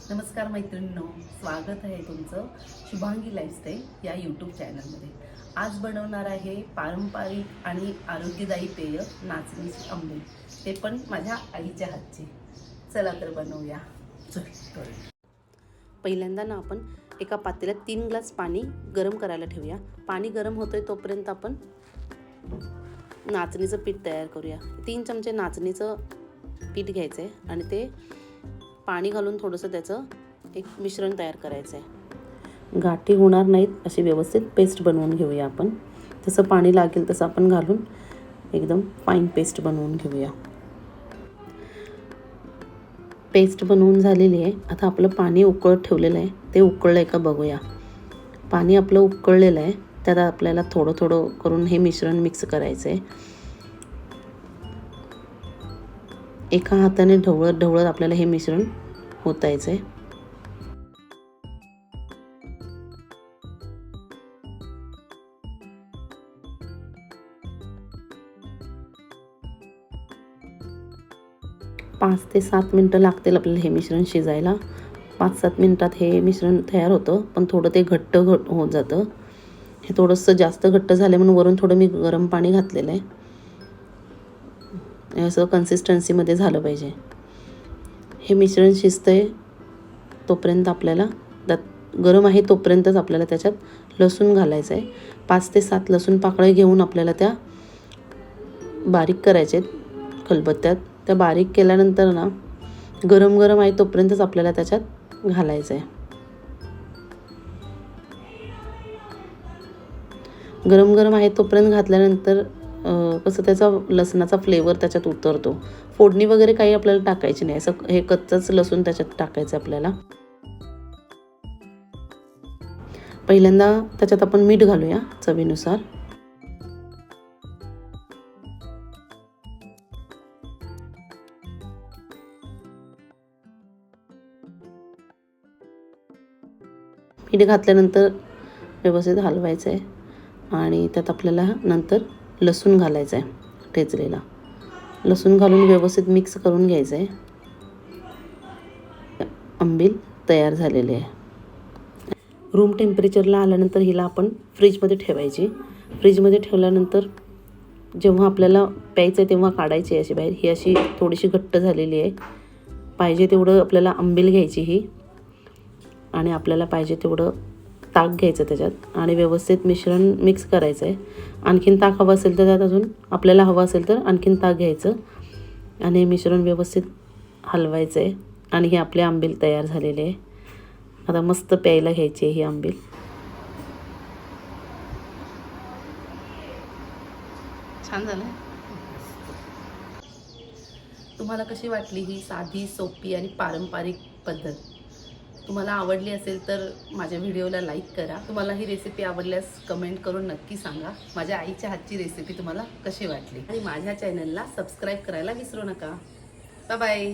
नमस्कार मैत्रिणींनो स्वागत आहे तुमचं शुभांगी लाईफस्टाईल या यूट्यूब चॅनलमध्ये आज बनवणार आहे पारंपरिक आणि आरोग्यदायी पेय नाचणीची आंबे. ते पण माझ्या आईच्या हातचे. चला तर बनवूया. चल पहिल्यांदा ना आपण एका पातेल्यात तीन ग्लास पाणी गरम करायला ठेवूया. पाणी गरम होतोय तोपर्यंत आपण नाचणीचं पीठ तयार करूया. तीन चमचे नाचणीचं पीठ घ्यायचं आहे आणि ते पाणी घालून थोडंसं त्याचं एक मिश्रण तयार करायचं आहे गाठी होणार नाहीत अशी व्यवस्थित पेस्ट बनवून घेऊया आपण. जसं पाणी लागेल तसं आपण घालून एकदम फाईन पेस्ट बनवून घेऊया. पेस्ट बनवून झालेली आहे. आता आपलं पाणी उकळत ठेवलेलं आहे. ते उकळलं आहे का बघूया. पाणी आपलं उकळलेलं आहे. त्यात आपल्याला थोडं थोडं करून हे मिश्रण मिक्स करायचं आहे एका हाताने ढवळत ढवळत आपल्याला हे मिश्रण होतायचं आहे. पाच ते सात मिनटं लागतील आपल्याला हे मिश्रण शिजायला. पाच सात मिनटात हे मिश्रण तयार होतं पण थोडं ते घट्ट घट होत जातं. हे थोडंसं जास्त घट्ट झालं म्हणून वरून थोडं मी गरम पाणी घातलेलं आहे. असं कन्सिस्टन्सीमध्ये झालं पाहिजे. हे मिश्रण शिजतंय तोपर्यंत आपल्याला त्यात गरम आहे तोपर्यंतच आपल्याला त्याच्यात लसूण घालायचं आहे. पाच ते सात लसूण पाकळ्या घेऊन आपल्याला त्या बारीक करायचे आहेत खलबत्त्यात. त्या बारीक केल्यानंतर ना गरम गरम आहे तोपर्यंतच आपल्याला त्याच्यात घालायचं आहे. गरम गरम आहे तोपर्यंत घातल्यानंतर कसं त्याचा लसणाचा फ्लेवर त्याच्यात उतरतो. फोडणी वगैरे काही आपल्याला टाकायची नाही. असं हे कच्चंच लसूण त्याच्यात टाकायचं आपल्याला. पहिल्यांदा त्याच्यात आपण मीठ घालूया चवीनुसार. मीठ घातल्यानंतर व्यवस्थित हलवायचं आहे आणि त्यात आपल्याला नंतर लसूण घालायचं आहे ठेचलेला. लसूण घालून व्यवस्थित मिक्स करून घ्यायचं आहे आंबील तयार झालेले आहे. रूम टेम्परेचरला आल्यानंतर हिला आपण फ्रीजमध्ये ठेवायची. फ्रीजमध्ये ठेवल्यानंतर जेव्हा आपल्याला प्यायचं आहे तेव्हा काढायची आहे अशी बाहेर. ही अशी थोडीशी घट्ट झालेली आहे. पाहिजे तेवढं आपल्याला आंबील घ्यायची ही. आणि आपल्याला पाहिजे तेवढं ताक घ्यायचं त्याच्यात आणि व्यवस्थित मिश्रण मिक्स करायचं आहे आणखीन ताक हवं असेल तर त्यात अजून आपल्याला हवं असेल तर आणखीन ताक घ्यायचं. आणि मिश्रण व्यवस्थित हलवायचं आहे आणि हे आपले आंबील तयार झालेले आहे. आता मस्त प्यायला घ्यायची आहे ही आंबील. छान झालं तुम्हाला कशी वाटली ही साधी सोपी आणि पारंपरिक पद्धत? तुम्हाला आवडली असेल तर माझ्या व्हिडिओला लाईक करा. तुम्हाला ही रेसिपी आवडल्यास कमेंट करून नक्की सांगा. माझ्या आईच्या हातची रेसिपी तुम्हाला कशी वाटली? आणि माझ्या चॅनलला सबस्क्राईब करायला विसरू नका. बाय